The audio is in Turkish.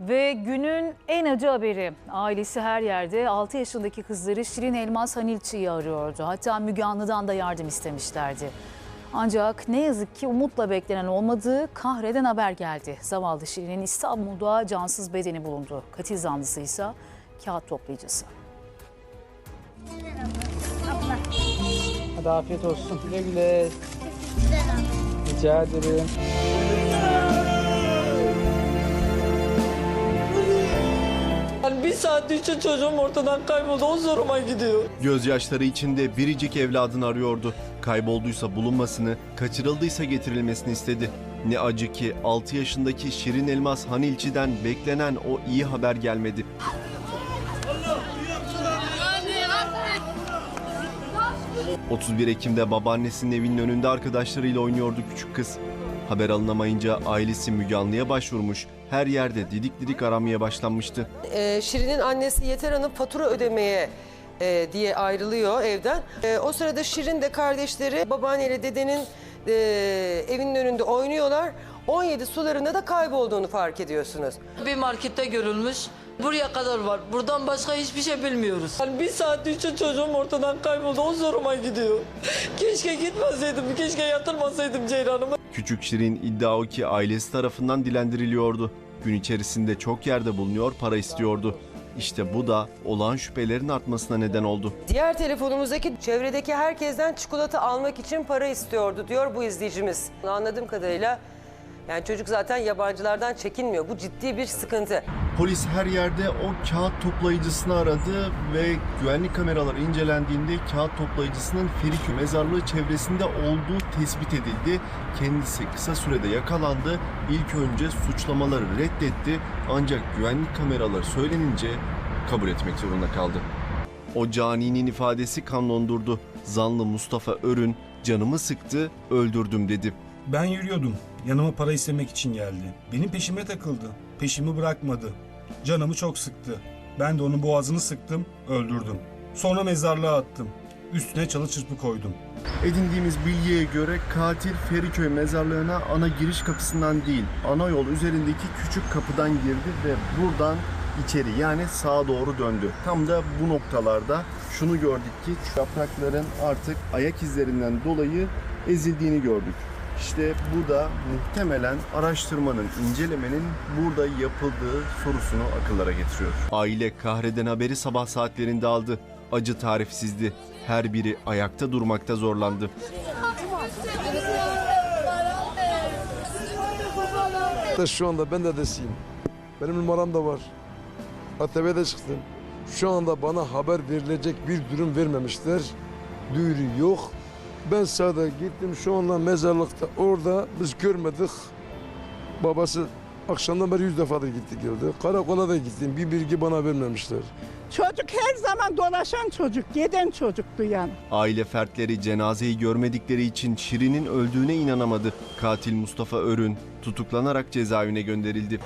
Ve günün en acı haberi. Ailesi her yerde 6 yaşındaki kızları Şirin Elmas Hanilçi'yi arıyordu. Hatta Müge Anlı'dan da yardım istemişlerdi. Ancak ne yazık ki umutla beklenen olmadığı kahreden haber geldi. Zavallı Şirin'in İstanbul'da cansız bedeni bulundu. Katil zanlısı ise kağıt toplayıcısı. Abla. Hadi afiyet olsun. Güle güle. Rica ederim. Yani bir saat için çocuğum ortadan kayboldu. O zoruma gidiyor. Gözyaşları içinde biricik evladını arıyordu. Kaybolduysa bulunmasını, kaçırıldıysa getirilmesini istedi. Ne acı ki 6 yaşındaki Şirin Elmas Hanilçi'den beklenen o iyi haber gelmedi. ...31 Ekim'de babaannesinin evinin önünde arkadaşlarıyla oynuyordu küçük kız. Haber alınamayınca ailesi Müge Anlı'ya başvurmuş, her yerde didik didik aramaya başlanmıştı. Ee, Şirin'in annesi Yeter Hanım fatura ödemeye e, diye ayrılıyor evden. E, o sırada Şirin de kardeşleri babaanneyle dedenin e, evinin önünde oynuyorlar. 17 sularında da kaybolduğunu fark ediyorsunuz. Bir markette görülmüş. Buraya kadar var. Buradan başka hiçbir şey bilmiyoruz. Yani bir saat için çocuğum ortadan kayboldu. O zoruma gidiyor. Keşke gitmeseydim. Keşke yatırmasaydım Ceylan'ımı. Küçük Şirin iddia o ki ailesi tarafından dilendiriliyordu. Gün içerisinde çok yerde bulunuyor, para istiyordu. İşte bu da olağan şüphelerin artmasına neden oldu. Diğer telefonumuzdaki çevredeki herkesten çikolata almak için para istiyordu diyor bu izleyicimiz. Anladığım kadarıyla yani çocuk zaten yabancılardan çekinmiyor. Bu ciddi bir sıkıntı. Polis her yerde o kağıt toplayıcısını aradı ve güvenlik kameraları incelendiğinde kağıt toplayıcısının Feriköy mezarlığı çevresinde olduğu tespit edildi. Kendisi kısa sürede yakalandı. İlk önce suçlamaları reddetti ancak güvenlik kameraları söylenince kabul etmek zorunda kaldı. O caninin ifadesi kan dondurdu. Zanlı Mustafa Örün canımı sıktı, öldürdüm dedi. Ben yürüyordum. Yanıma para istemek için geldi. Benim peşime takıldı. Peşimi bırakmadı. Canımı çok sıktı. Ben de onun boğazını sıktım, öldürdüm. Sonra mezarlığa attım. Üstüne çalı çırpı koydum. Edindiğimiz bilgiye göre katil Feriköy mezarlığına ana giriş kapısından değil, ana yol üzerindeki küçük kapıdan girdi ve buradan içeri yani sağa doğru döndü. Tam da bu noktalarda şunu gördük ki yaprakların artık ayak izlerinden dolayı ezildiğini gördük. İşte bu da muhtemelen araştırmanın, incelemenin burada yapıldığı sorusunu akıllara getiriyor. Aile kahreden haberi sabah saatlerinde aldı. Acı tarifsizdi. Her biri ayakta durmakta zorlandı. Da şu anda ben de deseyim. Benim numaram da var. ATV'de çıktım. Şu anda bana haber verilecek bir durum vermemişler. Duyuru yok. Ben sağda gittim şu anda mezarlıkta orada biz görmedik. Babası akşamdan beri yüz defadır gitti geldi. Karakola da gittim bir bilgi bana vermemişler. Çocuk her zaman dolaşan çocuk, giden çocuktu yani. Aile fertleri cenazeyi görmedikleri için Şirin'in öldüğüne inanamadı. Katil Mustafa Örün tutuklanarak cezaevine gönderildi.